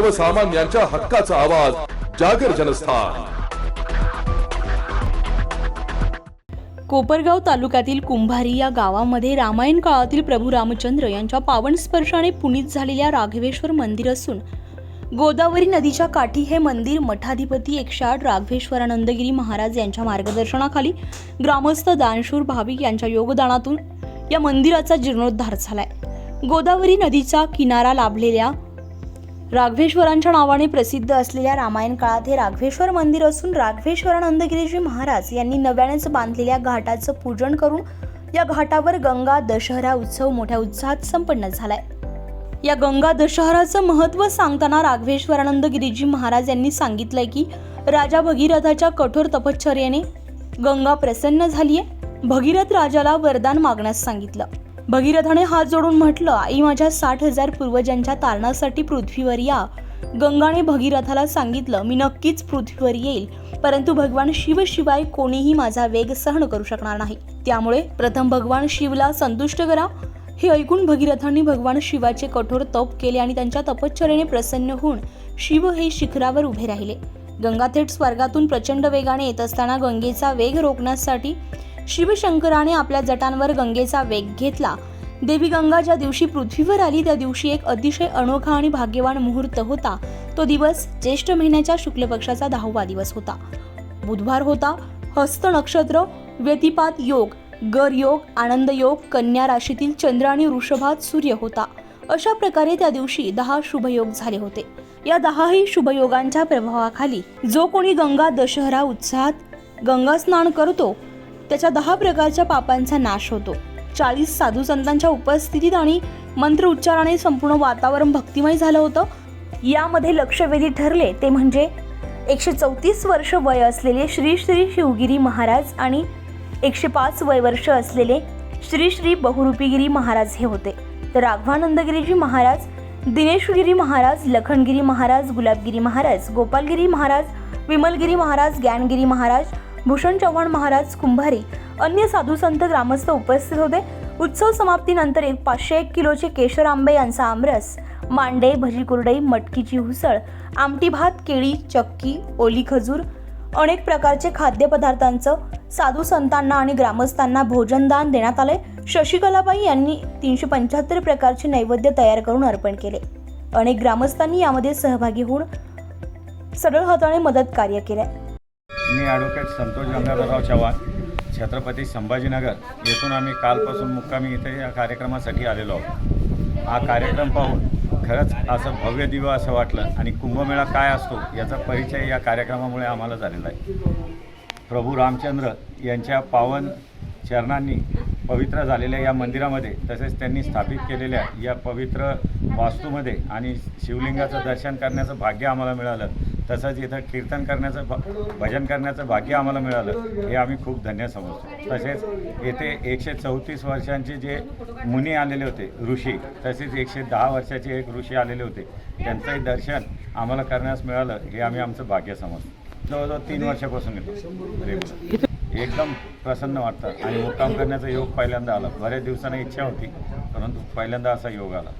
सर्वसामान्यांच्या हक्काचा आवाज जागर जनस्थान. कोपरगाव तालुक्यातील कुंभारी या गावामध्ये रामायण काळातील प्रभू रामचंद्र यांच्या पावन स्पर्शाने पुनीत झालेल्या राघवेश्वर मंदिर असून गोदावरी नदीच्या काठी हे मंदिर मठाधिपती एकशे आठ राघवेश्वरानंदगिरी महाराज यांच्या मार्गदर्शनाखाली ग्रामस्थ दानशूर भाविक यांच्या योगदानातून या मंदिराचा जीर्णोद्धार झालाय. गोदावरी नदीचा किनारा लाभलेल्या राघवेश्वरांच्या नावाने प्रसिद्ध असलेल्या रामायण काळात हे राघवेश्वर मंदिर असून राघवेश्वरानंदगिरीजी महाराज यांनी नव्यानेच बांधलेल्या घाटाचं पूजन करून या घाटावर गंगा दशहरा उत्सव मोठ्या उत्साहात संपन्न झालाय. या गंगा दशहराचं महत्त्व सांगताना राघवेश्वरानंदगिरीजी महाराज यांनी सांगितलंय की राजा भगीरथाच्या कठोर तपश्चर्येने गंगा प्रसन्न झालीय. भगीरथ राजाला वरदान मागण्यास सांगितलं. भगीरथाने हात जोडून म्हटलं आई माझ्या साठ हजार पूर्वजांच्या तारणासाठी पृथ्वीवर या. गंगाने भगीरथाला सांगितलं मी नक्कीच पृथ्वीवर येईल परंतु भगवान शिवशिवाय कोणीही माझा वेग सहन करू शकणार नाही. त्यामुळे प्रथम भगवान शिवला संतुष्ट करा. हे ऐकून भगीरथांनी भगवान शिवाचे कठोर तप केले आणि त्यांच्या तपश्चरेने प्रसन्न होऊन शिव हे शिखरावर उभे राहिले. गंगा थेट स्वर्गातून प्रचंड वेगाने येत असताना गंगेचा वेग रोखण्यासाठी शिवशंकराने आपल्या जटांवर गंगेचा वेग घेतला. देवी गंगा ज्या दिवशी पृथ्वीवर आली त्या दिवशी एक अतिशय अनोखा आणि भाग्यवान मुहूर्त होता. तो दिवस ज्येष्ठ महिन्याच्या शुक्ल पक्षाचा दहावा दिवस होता. बुधवार होता हस्त नक्षत्र व्यतिपात योग गर योग आनंद योग कन्या राशीतील चंद्र आणि वृषभात सूर्य होता. अशा प्रकारे त्या दिवशी दहा शुभयोग झाले होते. या दहाही शुभयोगांच्या प्रभावाखाली जो कोणी गंगा दशहरा उत्साहात गंगा स्नान करतो त्याच्या दहा प्रकारच्या पापांचा नाश होतो. चाळीस साधू संतांच्या उपस्थितीत आणि मंत्र उच्चाराने संपूर्ण वातावरण भक्तिमय झालं होतं. यामध्ये लक्षवेधी ठरले ते म्हणजे एकशे चौतीस वर्ष वय असलेले श्री श्री शिवगिरी महाराज आणि एकशे पाच वय वर्ष असलेले श्री श्री बहुरूपीगिरी महाराज हे होते. तर राघवानंदगिरीजी महाराज दिनेशगिरी महाराज लखनगिरी महाराज गुलाबगिरी महाराज गोपालगिरी महाराज विमलगिरी महाराज ज्ञानगिरी महाराज भूषण चव्हाण महाराज कुंभारी अन्य साधू संत ग्रामस्थ उपस्थित होते. उत्सव समाप्तीनंतर एक पाचशे एक किलोचे केशर आंबे यांचा आमरस मांडे भजी कुरडई मटकीची उसळ आमटी भात केळी चक्की ओली खजूर अनेक प्रकारचे खाद्यपदार्थांचं साधू संतांना आणि ग्रामस्थांना भोजनदान देण्यात आले. शशिकलाबाई यांनी तीनशे पंच्याहत्तर प्रकारचे नैवेद्य तयार करून अर्पण केले. अनेक ग्रामस्थांनी यामध्ये सहभागी होऊन सरळ हाताने मदत कार्य केले. मी ॲडव्होकेट संतोष गंगाधरराव चव्हाण छत्रपती संभाजीनगर. येथून आम्ही कालपासून मुक्कामी इथे या कार्यक्रमासाठी आलेलो आहोत. हा कार्यक्रम पाहून खरंच असं भव्य दिव्य असं वाटलं आणि कुंभमेळा काय असतो याचा परिचय या कार्यक्रमामुळे आम्हाला झालेला आहे. प्रभू रामचंद्र यांच्या पावन चरणांनी पवित्र झालेल्या या मंदिरामध्ये तसेच त्यांनी स्थापित केलेल्या या पवित्र वास्तूमध्ये आणि शिवलिंगाचं दर्शन करण्याचं भाग्य आम्हाला मिळालं. तसंच इथं कीर्तन करण्याचं भजन करण्याचं भाग्य आम्हाला मिळालं हे आम्ही खूप धन्य समजतो. तसेच येथे एकशे चौतीस वर्षांचे जे मुनी आलेले होते ऋषी तसेच एकशे दहा वर्षाचे एक ऋषी आलेले होते त्यांचंही दर्शन आम्हाला करण्यास मिळालं हे आम्ही आमचं भाग्य समजतो. जवळजवळ तीन वर्षापासून येतो एकदम प्रसन्न वाटतं आणि मुक्काम करण्याचा योग पहिल्यांदा आला. बऱ्याच दिवसांनी इच्छा होती परंतु पहिल्यांदा असा योग आला.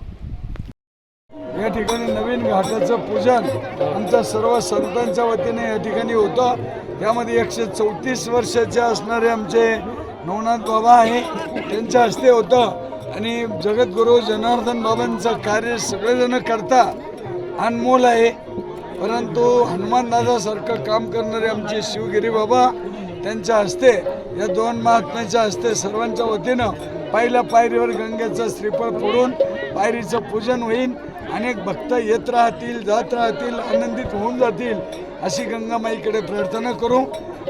या ठिकाणी नवीन घाटाचं पूजन आमच्या सर्व संतांच्या वतीने या ठिकाणी होतं. त्यामध्ये एकशे चौतीस वर्षाचे असणारे आमचे नवनाथ बाबा आहे त्यांच्या हस्ते होतं. आणि जगद्गुरू जनार्दन बाबांचं कार्य सगळेजण करता अनमोल आहे परंतु हनुमानदादासारखं काम करणारे आमचे शिवगिरी बाबा त्यांच्या हस्ते या दोन महात्म्याच्या हस्ते सर्वांच्या वतीनं पहिल्या पायरीवर गंगेचं श्रीफळ फोडून पायरीचं पूजन होईल अनेक भक्त येत राहतील जात राहतील आनंदित होऊन जातील अशी गंगामाईकडे प्रार्थना करू.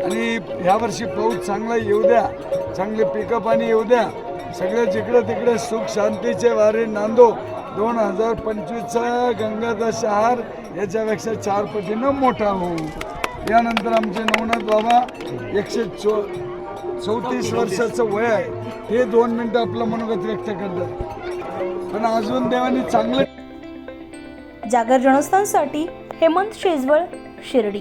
आणि ह्यावर्षी पाऊस चांगला येऊ द्या चांगले पिकं पाणी येऊ द्या. सगळे जिकडं तिकडे सुख शांतीचे वारे नांदो. दोन हजार पंचवीसचा गंगाचा शहार याच्यापेक्षा चार पटीनं मोठा होऊ यानंतर आमचे नवनाथ बाबा एकशे चो चौतीस वर्षाचं वय आहे. हे दोन मिनटं आपलं मनोगत व्यक्त करतात. पण अजून देवानी चांगलं जागर जनस्थानसाठी हेमंत शेजवळ शिर्डी.